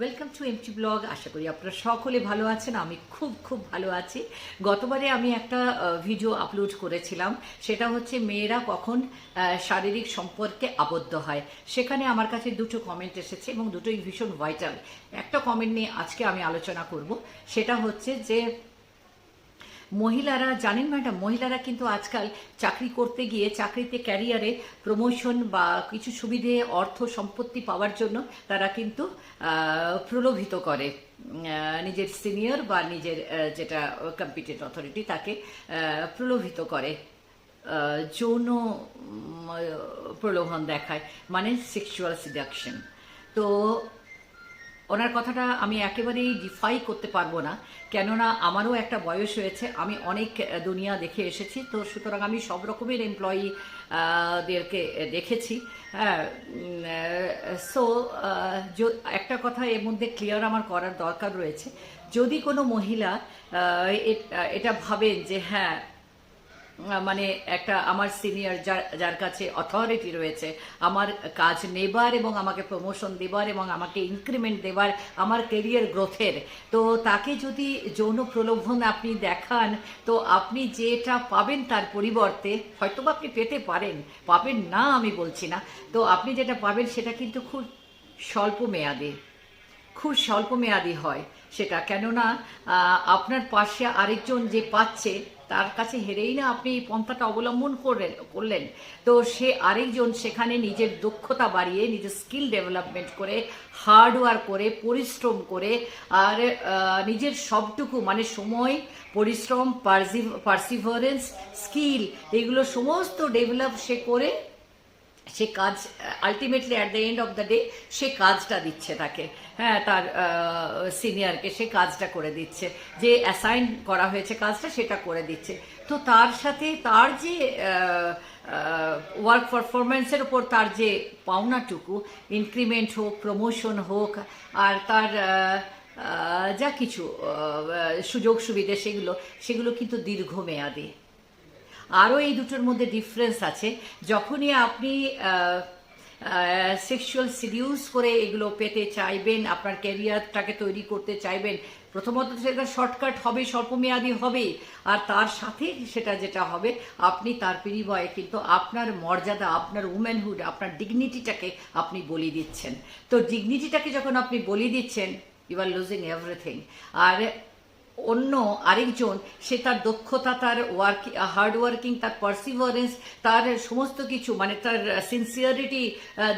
Welcome to MT blog আশা করি আপনারা সকলে ভালো আছেন, আমি খুব খুব ভালো আছি। গতবারে আমি একটা ভিডিও আপলোড করেছিলাম, সেটা হচ্ছে মেয়েরা কখন শারীরিক সম্পর্কে আবদ্ধ হয়। সেখানে আমার কাছে দুটো কমেন্ট এসেছে এবং দুটোই ভীষণ ভাইটাল একটা কমেন্ট নিয়ে আজকে আমি আলোচনা করব, সেটা হচ্ছে যে মহিলারা, জানেন ম্যাডাম, মহিলারা কিন্তু আজকাল চাকরি করতে গিয়ে চাকরিতে ক্যারিয়ারে প্রমোশন বা কিছু সুবিধে, অর্থ, সম্পত্তি পাওয়ার জন্য তারা কিন্তু প্রলোভিত করে। নিজের সিনিয়র বা নিজের যেটা কম্পিটেন্ট অথরিটি তাকে প্রলোভিত করে। যৌন প্রলোভন দেখায় মানে সেক্সুয়াল সিডাকশন তো ওনার কথাটা আমি একেবারেই ডিফাই করতে পারব না, কেননা আমারও একটা বয়স হয়েছে, আমি অনেক দুনিয়া দেখে এসেছি, তো সুতরাং আমি সব রকমের এমপ্লয়ি দেরকে দেখেছি হ্যাঁ সো একটা কথা এর মধ্যে ক্লিয়ার আমার করার দরকার রয়েছে, যদি কোনো মহিলা এটা ভাবেন যে হ্যাঁ মানে একটা আমার সিনিয়র যার যার কাছে অথরিটি রয়েছে, আমার কাজ নেবার এবং আমাকে প্রমোশন দেবার এবং আমাকে ইনক্রিমেন্ট দেবার আমার কেরিয়ার গ্রোথের তো তাকে যদি যৌন প্রলোভন আপনি দেখান, তো আপনি যেটা পাবেন তার পরিবর্তে, হয়তো আপনি পেতে পারেন, পাবেন না আমি বলছি না, তো আপনি যেটা পাবেন সেটা কিন্তু খুব স্বল্প মেয়াদে, খুব স্বল্প মেয়াদি হয় সেটা। কেননা আপনার পাশে আরেকজন যে পাচ্ছে তার কাছে হেরেই না আপনি এই পন্থাটা অবলম্বন করলেন করলেন। তো সে আরেকজন সেখানে নিজের দক্ষতা বাড়িয়ে, নিজের স্কিল ডেভেলপমেন্ট করে হার্ডওয়ার্ক করে, পরিশ্রম করে, আর নিজের সবটুকু মানে সময়, পরিশ্রম পার্সিভারেন্স স্কিল এগুলো সমস্ত ডেভেলপ সে করে সে কাজ ultimately at the end of the day সে কাজটা দিচ্ছে তাকে। হ্যাঁ তার সিনিয়রকে সে কাজটা করে দিচ্ছে। যে অ্যাসাইন করা হয়েছে কাজটা, সেটা করে দিচ্ছে। তো তার সাথে তার যে ওয়ার্ক পারফরমেন্সের উপর তার যে পাওনাটুকু ইনক্রিমেন্ট হোক প্রমোশন হোক, আর তার যা কিছু সুযোগ সুবিধে সেগুলো সেগুলো কিন্তু দীর্ঘমেয়াদী। আরও এই দুটোর মধ্যে ডিফারেন্স আছে। যখনই আপনি সেক্সুয়াল সিডিউস করে এগুলো পেতে চাইবেন, আপনার ক্যারিয়ারটাকে তৈরি করতে চাইবেন, প্রথমত সেটা শর্টকাট হবে, স্বল্পমেয়াদী হবে। আর তার সাথে সেটা যেটা হবে, আপনি তার বিনিময়ে কিন্তু আপনার মর্যাদা, আপনার উম্যানহুড আপনার ডিগনিটিটাকে আপনি বলি দিচ্ছেন। তো ডিগনিটিটাকে যখন আপনি বলি দিচ্ছেন ইউ আর লুজিং এভরিথিং আর অন্য আরেকজন, সে তার দক্ষতা, তার ওয়ার্ক হার্ড ওয়ার্কিং তার পার্সিভারেন্স তার সমস্ত কিছু মানে তার সিনসিয়ারিটি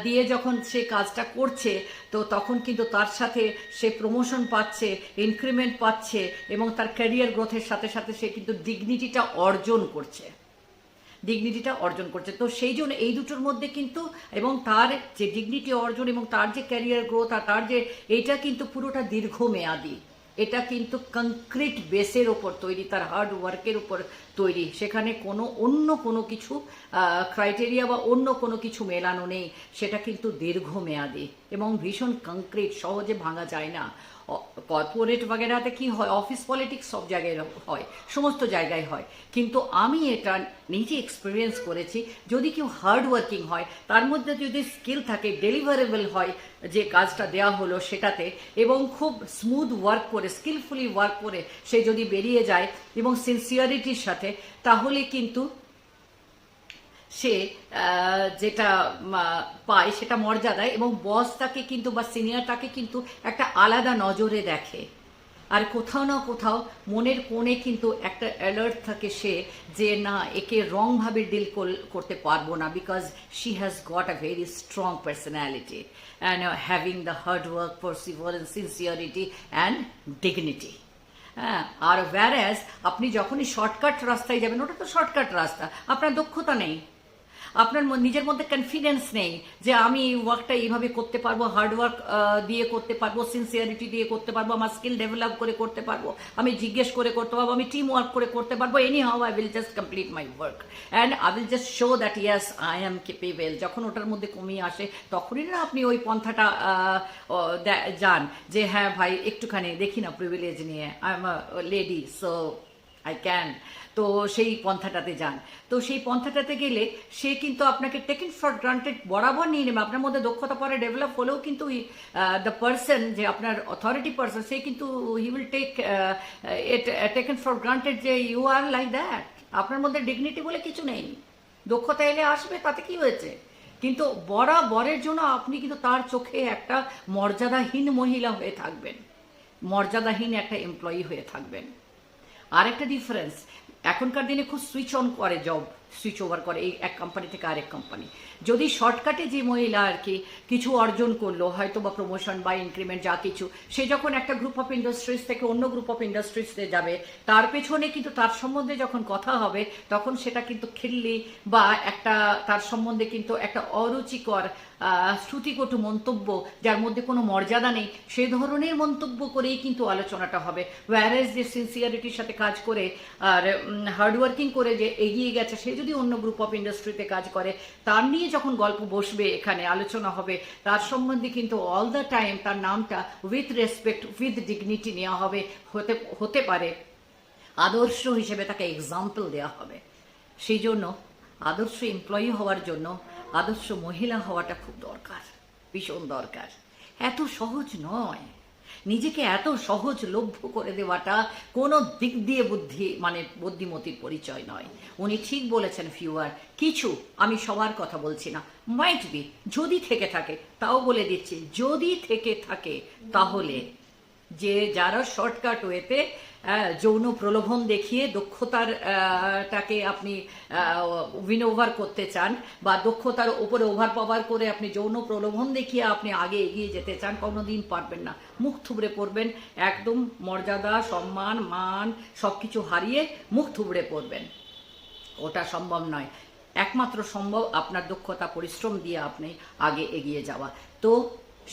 দিয়ে যখন সে কাজটা করছে, তো তখন কিন্তু তার সাথে সে প্রমোশন পাচ্ছে ইনক্রিমেন্ট পাচ্ছে এবং তার ক্যারিয়ার গ্রোথের সাথে সাথে সে কিন্তু ডিগনিটিটা অর্জন করছে। ডিগনিটিটা অর্জন করছে। তো সেই জন্য এই দুটোর মধ্যে কিন্তু এবং তার যে ডিগনিটি অর্জন এবং তার যে ক্যারিয়ার গ্রোথ আর তার যে এটা কিন্তু পুরোটা দীর্ঘমেয়াদী। এটা কিন্তু কংক্রিট বেসের ওপর তৈরি, তার হার্ড ওয়ার্কের উপর তৈরি। সেখানে কোনো অন্য কোনো কিছু ক্রাইটেরিয়া বা অন্য কোনো কিছু মেলানো নেই। সেটা কিন্তু দীর্ঘমেয়াদী এবং ভীষণ কংক্রিট সহজে ভাঙা যায় না। কর্পোরেট বাগেরাতে কি হয় অফিস পলিটিক্স সব জায়গায় হয়, সমস্ত জায়গায় হয়। কিন্তু আমি এটা নিজে এক্সপিরিয়েন্স করেছি, যদি কেউ হার্ড ওয়ার্কিং হয়, তার মধ্যে যদি স্কিল থাকে ডেলিভারেবল হয়, যে কাজটা দেওয়া হলো সেটাতে, এবং খুব স্মুথ ওয়ার্ক করে স্কিলফুলি ওয়ার্ক করে সে যদি বেরিয়ে যায়, এবং সিনসিয়ারিটির সাথে, তাহলে কিন্তু সে যেটা পায় সেটা মর্যাদায় এবং বস তাকে কিন্তু বা সিনিয়র তাকে কিন্তু একটা আলাদা নজরে দেখে। আর কোথাও না কোথাও মনের কোণে কিন্তু একটা অ্যালার্ট থাকে সে যে, না, একে রংভাবে ডিল করতে পারব না because she has got a very strong personality and having the hard work perseverance sincerity and dignity হ্যাঁ আর ওয়্যারাজ আপনি যখনই শর্টকাট রাস্তায় যাবেন, ওটা তো শর্টকাট রাস্তা, আপনার দক্ষতা নেই। আপনার নিজের মধ্যে কনফিডেন্স নেই যে আমি এই ওয়ার্কটা এইভাবে করতে পারব হার্ড ওয়ার্ক দিয়ে করতে পারব সিনসিয়ারিটি দিয়ে করতে পারব, আমার স্কিল ডেভেলপ করে করতে পারব, আমি জিজ্ঞেস করে করতে পারব, আমি টিম ওয়ার্ক করে করতে পারব anyhow I will just complete my work and I will just show that yes I am capable যখন ওটার মধ্যে কমিয়ে আসে, তখনই না আপনি ওই পন্থাটা যান যে হ্যাঁ ভাই, একটুখানি দেখি না প্রিভিলেজ নিয়ে I am lady so I can তো সেই পন্থাটাতে যান। তো সেই পন্থাটাতে গেলে সে কিন্তু আপনাকে টেকেন ফর গ্রান্টেড বরাবর নিয়ে নেবে। আপনার মধ্যে দক্ষতা পরে ডেভেলপ হলেও কিন্তু দ্য পার্সন যে আপনার অথরিটি পার্সন সে কিন্তু he will take taken for granted যে ইউ আর লাইক দ্যাট আপনার মধ্যে ডিগনিটি বলে কিছু নেই। দক্ষতা এলে আসবে, তাতে কি হয়েছে? কিন্তু বরাবরের জন্য আপনি কিন্তু তার চোখে একটা মর্যাদাহীন মহিলা হয়ে থাকবেন। মর্যাদাহীন একটা এমপ্লয়ি হয়ে থাকবেন। আর একটা ডিফারেন্স এখনকার দিনে খুব সুইচ অন করে জব সুইচ ওভার করে এই এক কোম্পানি থেকে আরেক কোম্পানি যদি শর্টকাটে যে মহিলা আর কি কিছু অর্জন করল, হয়তো বা প্রমোশন বা ইনক্রিমেন্ট যা কিছু, সে যখন একটা গ্রুপ অফ ইন্ডাস্ট্রিজ থেকে অন্য গ্রুপ অফ ইন্ডাস্ট্রিজে যাবে, তার পেছনে কিন্তু তার সম্বন্ধে যখন কথা হবে, তখন সেটা কিন্তু খিল্লি বা একটা তার সম্বন্ধে কিন্তু একটা অরুচিকর শ্রুতিকটু মন্তব্য, যার মধ্যে কোনো মর্যাদা নেই সেই ধরনের মন্তব্য করেই কিন্তু আলোচনাটা হবে। ওয়ারেজ যে সিনসিয়ারিটির সাথে কাজ করে আর হার্ডওয়ার্কিং করে যে এগিয়ে গেছে, সে যদি অন্য গ্রুপ অফ ইন্ডাস্ট্রিতে কাজ করে, তার নিয়ে যখন গল্প বসবে এখানে, আলোচনা হবে, তার সম্বন্ধে কিন্তু অল দ্য টাইম তার নামটা উইথ রেসপেক্ট উইথ ডিগনিটি নেওয়া হবে, হতে হতে পারে। আদর্শ হিসেবে তাকে এক্সাম্পল দেওয়া হবে। সেই জন্য আদর্শ এমপ্লয়ি হওয়ার জন্য আদর্শ মহিলা হওয়াটা খুব দরকার, ভীষণ দরকার। এত সহজ নয়। নিজেকে এত সহজ লভ্য করে দেওয়াটা কোনো দিক দিয়ে বুদ্ধি মানে বুদ্ধিমতির পরিচয় নয়। উনি ঠিক বলেছেন, ফিউয়ার, কিছু আমি সবার কথা বলছি না। মাইট বি যদি থেকে থাকে, তাও বলে দিচ্ছি, যদি থেকে থাকে, তাহলে যে যারা শর্টকাট ওয়েতে যৌন প্রলোভন দেখিয়ে দক্ষতার টাকে আপনি উইন ওভার করতে চান বা দক্ষতার উপরে ওভার পাওয়ার করে আপনি যৌন প্রলোভন দেখিয়ে আপনি আগে এগিয়ে যেতে চান, কোনোদিন পারবেন না। মুখ থুবড়ে পড়বেন, একদম মর্যাদা, সম্মান, মান সব কিছু হারিয়ে মুখ থুবড়ে পড়বেন। ওটা সম্ভব নয়। একমাত্র সম্ভব আপনার দক্ষতা, পরিশ্রম দিয়ে আপনি আগে এগিয়ে যাওয়া। তো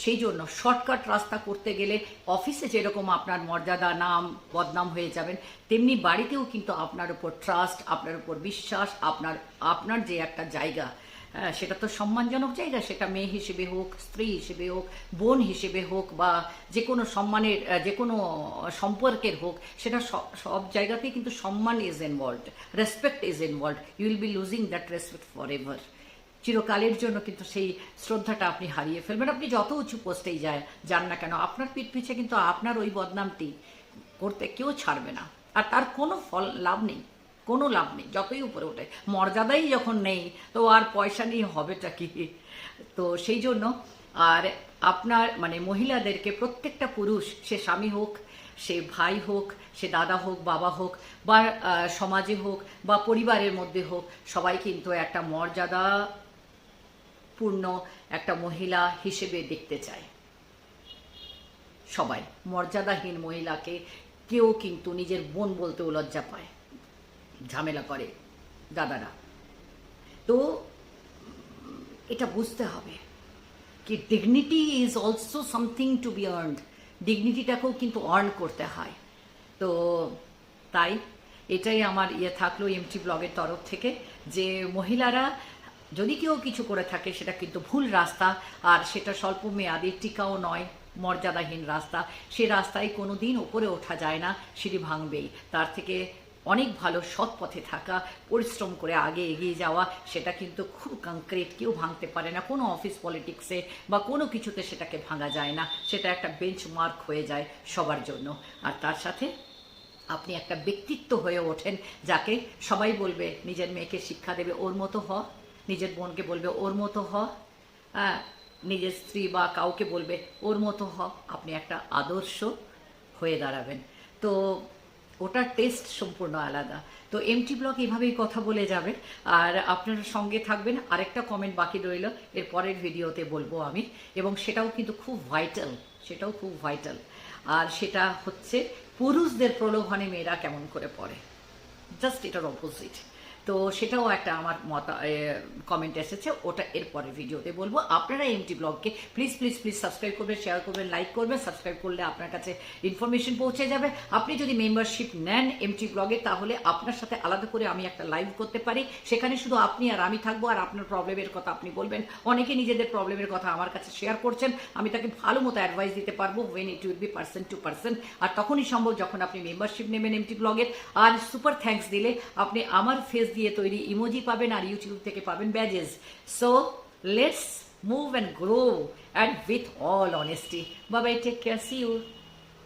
সেই জন্য শর্টকাট রাস্তা করতে গেলে অফিসে যেরকম আপনার মর্যাদা, নাম, বদনাম হয়ে যাবেন, তেমনি বাড়িতেও কিন্তু আপনার উপর ট্রাস্ট আপনার উপর বিশ্বাস, আপনার আপনার যে একটা জায়গা সেটা তো সম্মানজনক জায়গা, সেটা মেয়ে হিসেবে হোক, স্ত্রী হিসেবে হোক, বোন হিসেবে হোক বা যে কোনো সম্মানের যে কোনো সম্পর্কের হোক, সেটা সব জায়গাতেই কিন্তু সম্মান is involved respect is involved you will be losing that respect forever চিরকালের জন্য কিন্তু সেই শ্রদ্ধাটা আপনি হারিয়ে ফেলবেন। আপনি যত উঁচু পোস্টেই যায়, যান না কেন, আপনার পিঠ পিছে কিন্তু আপনার ওই বদনামটি করতে কেউ ছাড়বে না। আর তার কোনো ফল লাভ নেই, কোনো লাভ নেই, যতই উপরে ওঠে। মর্যাদাই যখন নেই, তো আর পয়সা নিয়ে হবেটা কি? তো সেই জন্য আর আপনার মানে মহিলাদেরকে প্রত্যেকটা পুরুষ, সে স্বামী হোক, সে ভাই হোক, সে দাদা হোক, বাবা হোক, বা সমাজে হোক, বা পরিবারের মধ্যে হোক, সবাই কিন্তু একটা মর্যাদা পূর্ণ একটা মহিলা হিসেবে দেখতে চায়। সবাই, মর্যাদাহীন মহিলাকে কেউ কিন্তু নিজের বোন বলতেও লজ্জা পায়। ঝামেলা করে দাদারা। তো, এটা বুঝতে হবে কি dignity is also something to be earned ডিগনিটিটাকেও কিন্তু আর্ন করতে হয়। তো, তাই এটাই আমার ইয়ে থাকল এমটি ব্লগের তরফ থেকে যে মহিলারা যদি কেউ কিছু করে থাকে, সেটা কিন্তু ভুল রাস্তা। আর সেটা স্বল্প মেয়াদি, টিকাও নয়, মর্যাদাহীন রাস্তা। সে রাস্তায় কোনো দিন ওপরে ওঠা যায় না, সিঁড়ি ভাঙবেই। তার থেকে অনেক ভালো সৎ পথে থাকা, পরিশ্রম করে আগে এগিয়ে যাওয়া, সেটা কিন্তু খুব কংক্রিট কেউ ভাঙতে পারে না। কোনো অফিস পলিটিক্সে বা কোনো কিছুতে সেটাকে ভাঙা যায় না। সেটা একটা বেঞ্চ মার্ক হয়ে যায় সবার জন্য। আর তার সাথে আপনি একটা ব্যক্তিত্ব হয়ে ওঠেন, যাকে সবাই বলবে, নিজের মেয়েকে শিক্ষা দেবে। ওর মতো হ নিজের বোনকে বলবে, ওর মতো হ। হ্যাঁ নিজের স্ত্রী বা কাউকে বলবে, ওর মতো হ। আপনি একটা আদর্শ হয়ে দাঁড়াবেন। তো ওটার টেস্ট সম্পূর্ণ আলাদা। তো এমটি ব্লক এভাবেই কথা বলে যাবে। আর আপনার সঙ্গে থাকবেন, আরেকটা কমেন্ট বাকি রইল, এর পরের ভিডিওতে বলব আমি। এবং সেটাও কিন্তু খুব ভাইটাল সেটাও খুব ভাইটাল আর সেটা হচ্ছে পুরুষদের প্রলোভনে মেয়েরা কেমন করে পড়ে। জাস্ট এটার অপোজিট তো সেটাও একটা আমার মত কমেন্ট এসেছে, ওটা এরপরে ভিডিওতে বলব। আপনারা এমটি ব্লগকে প্লিজ প্লিজ প্লিজ সাবস্ক্রাইব করবেন শেয়ার করবেন লাইক করবেন সাবস্ক্রাইব করলে আপনার কাছে ইনফরমেশন পৌঁছে যাবে। আপনি যদি মেম্বারশিপ নেন এমটি ব্লগে তাহলে আপনার সাথে আলাদা করে আমি একটা লাইভ করতে পারি। সেখানে শুধু আপনি আর আমি থাকব, আর আপনার প্রবলেমের কথা আপনি বলবেন। অনেকে নিজেদের প্রবলেমের কথা আমার কাছে শেয়ার করছেন। আমি তাকে ভালো মতো অ্যাডভাইস দিতে পারব when it will be person to person আর তখনই সম্ভব যখন আপনি মেম্বারশিপ নেবেন এমটি ব্লগের আর সুপার থ্যাঙ্কস দিলে আপনি আমার ফেস দিয়ে তৈরি ইমোজি পাবেন আর ইউটিউব থেকে পাবেন badges so let's move and grow and with all honesty Babai take care see you